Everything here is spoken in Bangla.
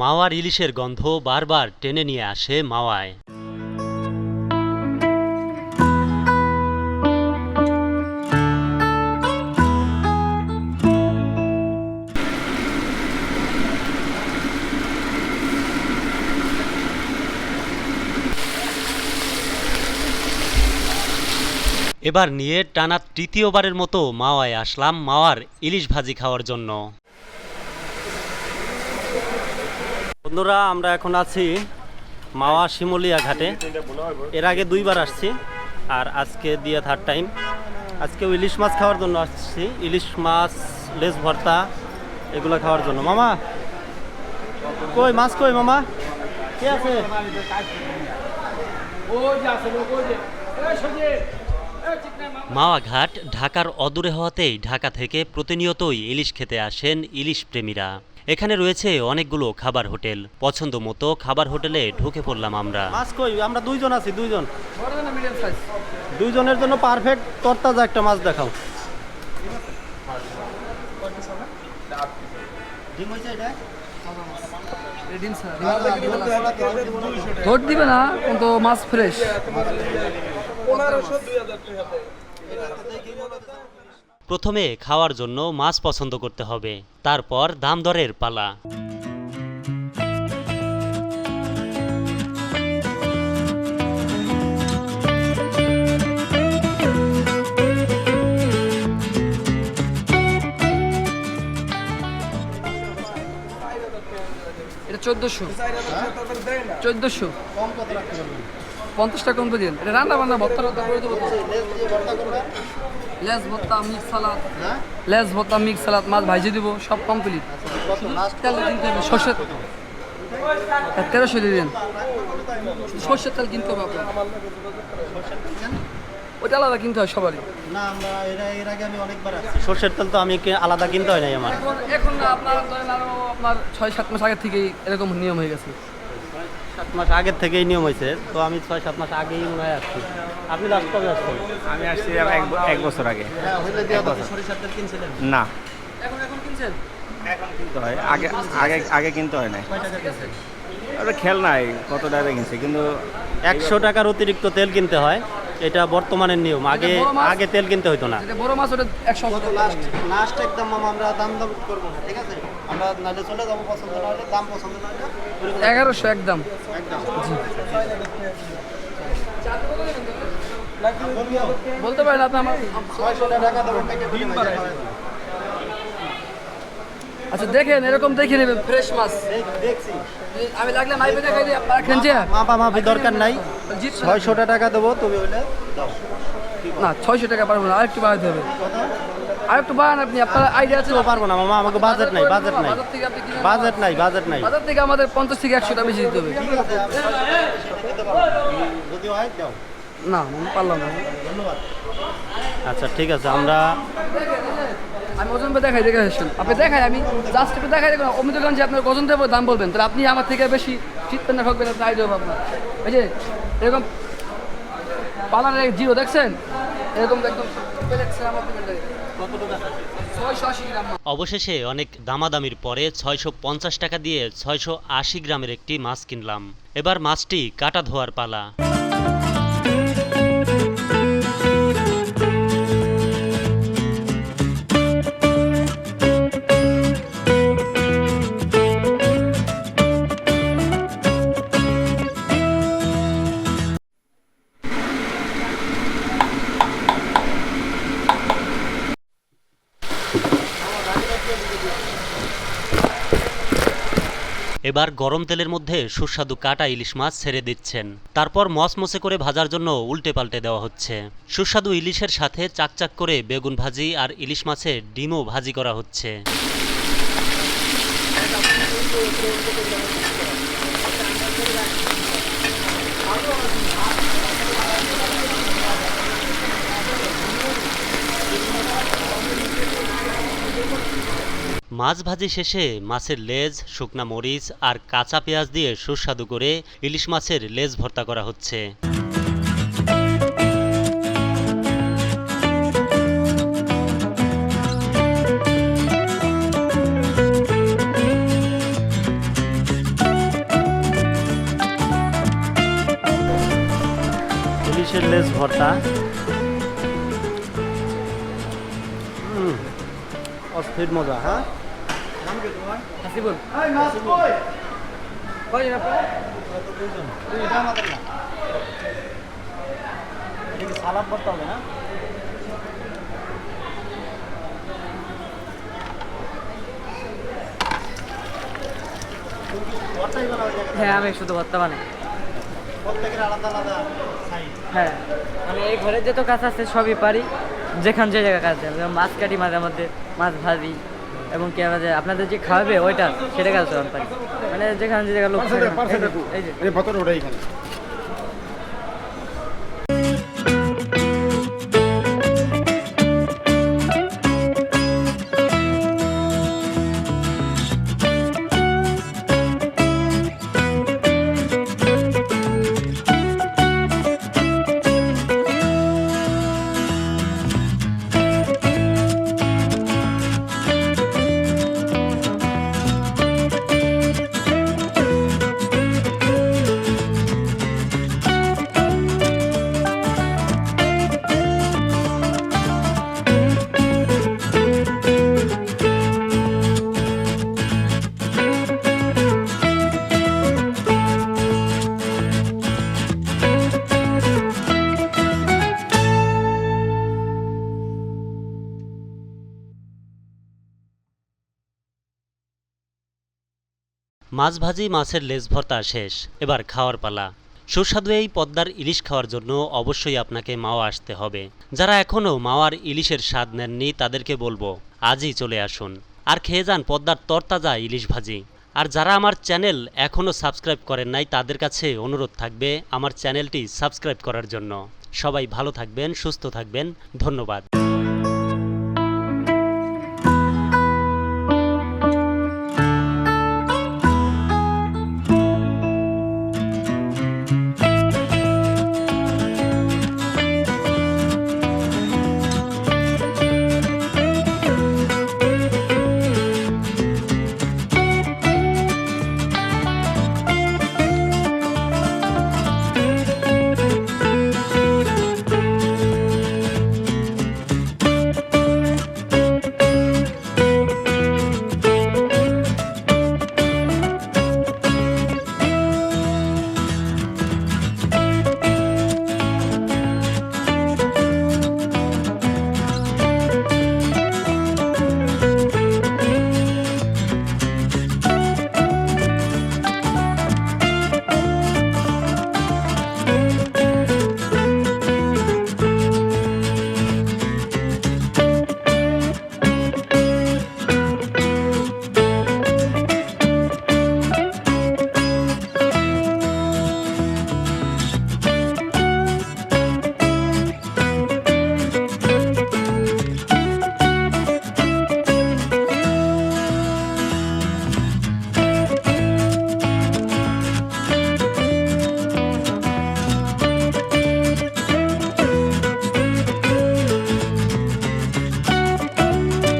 মাওয়ার ইলিশের গন্ধ বারবার টেনে নিয়ে আসে মাওয়ায়। এবার নিয়ে টানা তৃতীয়বারের মতো মাওয়ায় আসলাম মাওয়ার ইলিশ ভাজি খাওয়ার জন্য। বন্ধুরা, আমরা এখন আছি মাওয়া শিমুলিয়া ঘাটে। এর আগে দুইবার আসছি, আর আজকে দিয়ে থার্ড টাইম আজকেও ইলিশ মাছ খাওয়ার জন্য আসছি। ইলিশ মাছ, লেজ ভর্তা, এগুলো খাওয়ার জন্য। মামা, কই মাছ কই মামা? কে আছে? মাওয়া ঘাট ঢাকার অদূরে হওয়াতেই ঢাকা থেকে প্রতিনিয়তই ইলিশ খেতে আসেন ইলিশ প্রেমীরা। এখানে রয়েছে অনেকগুলো খাবার হোটেল। পছন্দ মতো খাবার হোটেলে ঢুকে পড়লাম আমরা। মাছ কই? আমরা দুইজন আছি দুইজন। দুইজনের জন্য পারফেক্ট তরতাজা একটা মাছ দেখাও। ধর দিবে না কিন্তু মাছ ফ্রেশ প্রথমে খাওয়ার জন্য মাছ পছন্দ করতে হবে তারপর দাম দরের পালা। এটা চোদ্দোশো। চোদ্দোশো। পঞ্চাশ টাকা কম দিন? এটা রান্না বান্না ভত্তা টত্তা করে দেবো। লেস ভত্তা মিক্স সালাদ। লেস ভত্তা মিক্স সালাদ মাছ ভাজি দিব সব কমপ্লিট তেল কিনতে হবে সর্ষের হ্যাঁ, তেরোশো দিয়ে দিন। সর্ষের তেল কিনতে হবে আপনার ওটা আলাদা কিনতে হয় সবারই। না আমরা এর আগে আমি অনেকবার সর্ষের তেল তো আমি আলাদা কিনতে হয় নাই আমার? এখন আপনার আপনার ছয় সাত মাস আগে থেকেই এরকম নিয়ম হয়ে গেছে। সাত মাস আগের থেকেই নিয়ম হয়েছে তো আমি ছয় সাত মাস আগেই মনে হয় আসছি। আপনি লাস্ট কবে আসছেন? আমি আসছি এক বছর আগে। কিনছিলেন না। এখন এখন কিনছেন? কিনতে হয়। আগে আগে আগে কিনতে হয় নাই। ওটা খেয়াল নাই কত টাকা কিনছে কিন্তু একশো টাকার অতিরিক্ত তেল কিনতে হয় এটা বর্তমানের নিয়ম। আগে? আগে তেল কিনতে হতো না। বড় মাছ ওটা একশো লাস্ট লাস্ট একদম আমরা দাম দাম করব না ঠিক আছে? আমরা নাহলে চলে যাব পছন্দ না হলে দাম পছন্দ না হলে এগারোশো একদম। একদম। বলতে পারেন আপনি আমার আচ্ছা দেখেন এরকম দেখে নেবেন ফ্রেশ মাছ। দেখছি। আমি লাগলে মাইপে দেখাই দিই আপনারা খেনছে মাপা মাপি দরকার নাই। ছয়শো টাকা দেবো তুমি হইলে দাও। না ছয়শো টাকা পারব না আরেকটু বাড়াতে হবে। আরেকটু বাড়ান আপনি আপনার আইডিয়া আছে পারব না মামা আমাকে বাজেট নাই বাজেট নাই। বাজেট নাই বাজেট নাই। বাজার থেকে আমাদের পঞ্চাশ থেকে একশোটা বেশি দিতে হবে। না আমি পারলাম না। ধন্যবাদ। আচ্ছা ঠিক আছে আমরা আমি ওজন দেখাই দেখে আসেন। আপনি দেখাই আমি জাস্ট একটু দেখাই দেখুন অমিত গান যে আপনার ওজন দেবো দাম বলবেন। তাহলে আপনি আমার থেকে বেশি শীতপেন না ঠকবেন আপনি আইডিয়া আপনার। এই যে এরকম পালার জিরো দেখছেন? এরকম একদম দেখছেন আমার অবশেষে অনেক দামাদামির পরে ছয়শো পঞ্চাশ টাকা দিয়ে ছয়শো আশি গ্রামের একটি মাছ কিনলাম। এবার মাছটি কাটা ধোয়ার পালা। এবার গরম তেলের মধ্যে সুস্বাদু কাটা ইলিশ মাছ ছেড়ে দিচ্ছেন। তারপর মসমসে করে ভাজার জন্য উল্টে পাল্টে দেওয়া হচ্ছে। সুস্বাদু ইলিশের সাথে চাকচাক করে বেগুন ভাজি আর ইলিশ মাছের ডিমও ভাজি করা হচ্ছে। মাছ ভাজি শেষে মাছের লেজ, শুকনা মরিচ আর কাঁচা পেঁয়াজ দিয়ে সুস্বাদু করে ইলিশ মাছের লেজ ভর্তা করা হচ্ছে। ইলিশের লেজ ভর্তা। অস্থির মজা হ্যাঁ? হাসিবুল কয়জন আপনারা? সালাদ ভর্তা হবে না? হ্যাঁ আমি শুধু ভর্তা বানাই। হ্যাঁ আমি এই ঘরের যত কাজ আছে সবই পারি। যেখান যে জায়গায় কাজ আছে মাছ কাটি মাঝে মধ্যে মাছ ভাজি। এবং কি আমাদের আপনাদের যে খাওয়াবে ওইটা সেটা কাজ মানে যেখানে যে লোক এই যে- এই যে মাছ ভাজি মাছের লেজ ভর্তা শেষ, এবার খাওয়ার পালা। সুস্বাদু এই পদ্মার ইলিশ খাওয়ার জন্য অবশ্যই আপনাকে মাওয়া আসতে হবে। যারা এখনও মাওয়ার ইলিশের স্বাদ নেননি, তাদেরকে বলব, আজই চলে আসুন। আর খেয়ে যান পদ্মার তরতাজা ইলিশ ভাজি। আর যারা আমার চ্যানেল এখনও সাবস্ক্রাইব করেন নাই, তাদের কাছে অনুরোধ থাকবে আমার চ্যানেলটি সাবস্ক্রাইব করার জন্য। সবাই ভালো থাকবেন, সুস্থ থাকবেন। ধন্যবাদ।